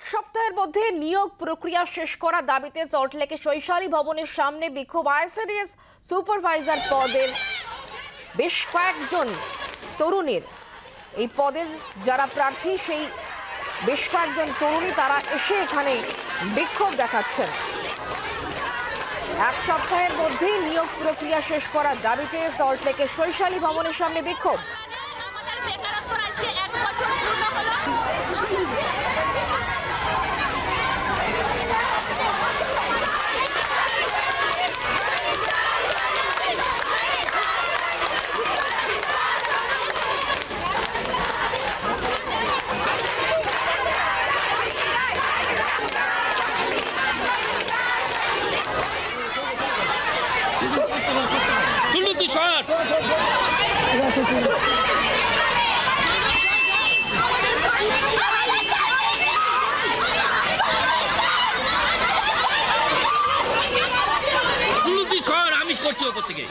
সপ্তাহের মধ্যে নিয়োগ প্রক্রিয়া শেষ করার দাবিতে সল্টলেকে শৈশালী ভবনের সামনে বিক্ষোভ আইসিডিএস সুপারভাইজার পদের বেশ কয়েকজন তরুণীর। এই পদের যারা প্রার্থী, সেই বেশ কয়েকজন তরুণী তারা এসে এখানে বিক্ষোভ দেখাচ্ছেন। এক সপ্তাহের মধ্যেই নিয়োগ প্রক্রিয়া শেষ করার দাবিতে সল্টলেকের শৈশালী ভবনের সামনে বিক্ষোভ। তুলু আমি করছি ওপর থেকে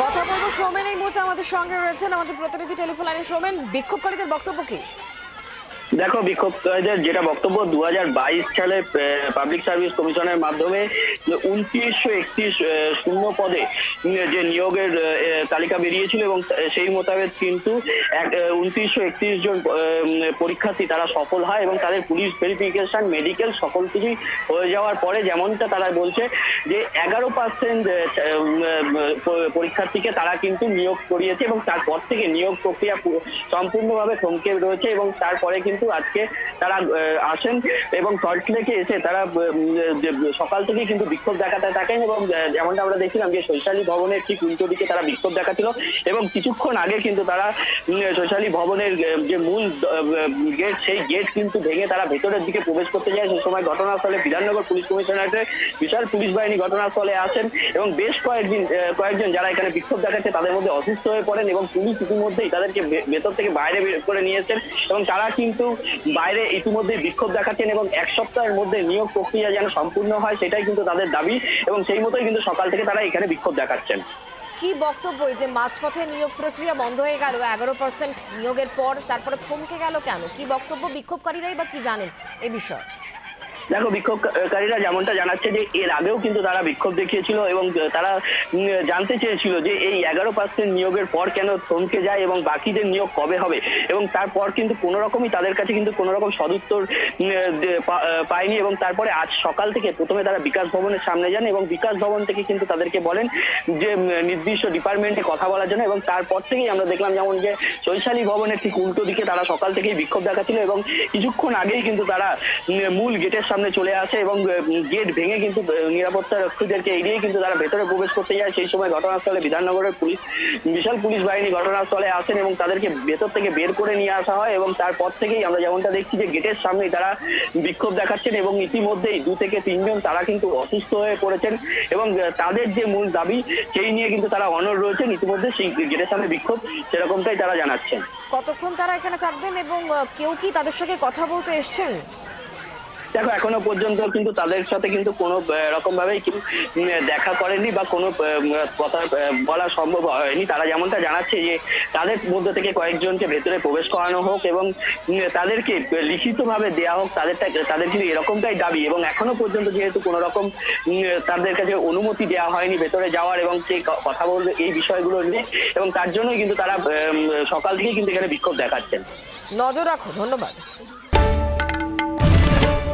কথা বলব সৌমেন এই মুহূর্তে আমাদের সঙ্গে রয়েছেন আমাদের প্রতিনিধি টেলিফোন লাইনে সোমেন বিক্ষোভকারীদের বক্তব্য কি? দেখো বিক্ষোভকারীদের যেটা বক্তব্য দু হাজার বাইশ সালে পাবলিক সার্ভিস কমিশনের মাধ্যমে উনত্রিশশো একত্রিশ শূন্য পদে যে নিয়োগের তালিকা বেরিয়েছিল এবং সেই মোতাবেক কিন্তু উনত্রিশশো একত্রিশ জন পরীক্ষার্থী তারা সফল হয় এবং তাদের পুলিশ ভেরিফিকেশন, মেডিকেল সকল কিছুই হয়ে যাওয়ার পরে যেমনটা তারা বলছে যে এগারো পার্সেন্ট পরীক্ষার্থীকে তারা কিন্তু নিয়োগ করিয়েছে এবং তারপর থেকে নিয়োগ প্রক্রিয়া সম্পূর্ণভাবে থমকে রয়েছে এবং তারপরে কিন্তু আজকে তারা আসেন এবং সল্টলেকে এসে তারা সকাল থেকে কিন্তু বিক্ষোভ দেখাতে থাকেন এবং যেমনটা আমরা দেখছিলাম যে শৈশালী ভবনের ঠিক উল্টো দিকে তারা বিক্ষোভ দেখাচ্ছিল এবং কিছুক্ষণ আগে কিন্তু তারা শৈশালী ভবনের যে মূল গেট, সেই গেট কিন্তু ভেঙে তারা ভেতরের দিকে প্রবেশ করতে যায়। সেই সময় ঘটনাস্থলে বিধাননগর পুলিশ কমিশনারেটের বিশাল পুলিশ বাহিনী ঘটনাস্থলে আসেন এবং বেশ কয়েকদিন কয়েকজন যারা এখানে বিক্ষোভ দেখাচ্ছে তাদের মধ্যে অসুস্থ হয়ে পড়েন এবং পুলিশ ইতিমধ্যেই তাদেরকে ভেতর থেকে বাইরে বের করে নিয়েছেন এবং তারা কিন্তু বাইরে ইতিমধ্যে বিক্ষোভ দেখাচ্ছেন এবং এক সপ্তাহের মধ্যে নিয়োগ প্রক্রিয়া যেন সম্পূর্ণ হয়, সেটাই কিন্তু তাদের দাবি এবং সেই মতোই কিন্তু সকাল থেকে তারা এখানে বিক্ষোভ দেখাচ্ছেন। কি বক্তব্য যে মাঝপথে নিয়োগ প্রক্রিয়া বন্ধ হয়ে গেল, এগারো পার্সেন্ট নিয়োগের পর তারপরে থমকে গেল কেন? কি বক্তব্য বিক্ষোভকারীরাই বা কি জানেন এ বিষয়ে? দেখো, বিক্ষোভকারীরা যেমনটা জানাচ্ছে যে এর আগেও কিন্তু তারা বিক্ষোভ দেখিয়েছিল এবং তারা জানতে চেয়েছিল যে এই এগারো পার্সেন্ট নিয়োগের পর কেন থমকে যায় এবং বাকিদের নিয়োগ কবে হবে? এবং তারপর কিন্তু কোনো রকমই তাদের কাছে কিন্তু কোনো রকম সদুত্তর পায়নি এবং তারপরে আজ সকাল থেকে প্রথমে তারা বিকাশ ভবনের সামনে যান এবং বিকাশ ভবন থেকে কিন্তু তাদেরকে বলেন যে নির্দিষ্ট ডিপার্টমেন্টে কথা বলার জন্য এবং তারপর থেকেই আমরা দেখলাম যেমন যে চৈশালী ভবনের ঠিক উল্টো দিকে তারা সকাল থেকেই বিক্ষোভ দেখাচ্ছিল এবং কিছুক্ষণ আগেই কিন্তু তারা মূল গেটের চলে আসে এবং গেট ভেঙে কিন্তু নিরাপত্তা রক্ষীদেরকে এড়িয়ে কিন্তু তারা ভেতরে প্রবেশ করতে যায়। সেই সময় ঘটনাস্থলে বিধাননগরের পুলিশ, বিশাল পুলিশ বাহিনী ঘটনাস্থলে আসেন এবং তাদেরকে ভেতর থেকে বের করে নিয়ে আসা হয় এবং তারপর থেকেই আমরা যেমনটা দেখছি যে গেটের সামনেই তারা বিক্ষোভ দেখাচ্ছেন এবং ইতিমধ্যেই দু থেকে তিনজন তারা কিন্তু অসুস্থ হয়ে পড়েছেন এবং তাদের যে মূল দাবি, সেই নিয়ে কিন্তু তারা অনর রয়েছেন। ইতিমধ্যে সেই গেটের সামনে বিক্ষোভ সেরকমটাই তারা জানাচ্ছেন। কতক্ষণ তারা এখানে থাকবেন এবং কেউ কি তাদের সঙ্গে কথা বলতে এসছেন? দেখো, এখনও পর্যন্ত কিন্তু তাদের সাথে কিন্তু কোনো রকম কেউ দেখা করেনি বা কোনো কথা বলা সম্ভব হয়নি। তারা যেমনটা জানাচ্ছে যে, তাদের মধ্যে থেকে কয়েকজনকে ভেতরে প্রবেশ করানো হোক এবং তাদেরকে লিখিতভাবে দেওয়া হোক, তাদের তাদের কিন্তু এরকমটাই দাবি। এবং এখনও পর্যন্ত যেহেতু কোনো রকম তাদের কাছে অনুমতি দেওয়া হয়নি ভেতরে যাওয়ার এবং সেই কথা বলবে এই বিষয়গুলো নিয়ে, এবং তার জন্যই কিন্তু তারা সকাল থেকেই কিন্তু এখানে বিক্ষোভ দেখাচ্ছেন। নজর রাখো, ধন্যবাদ।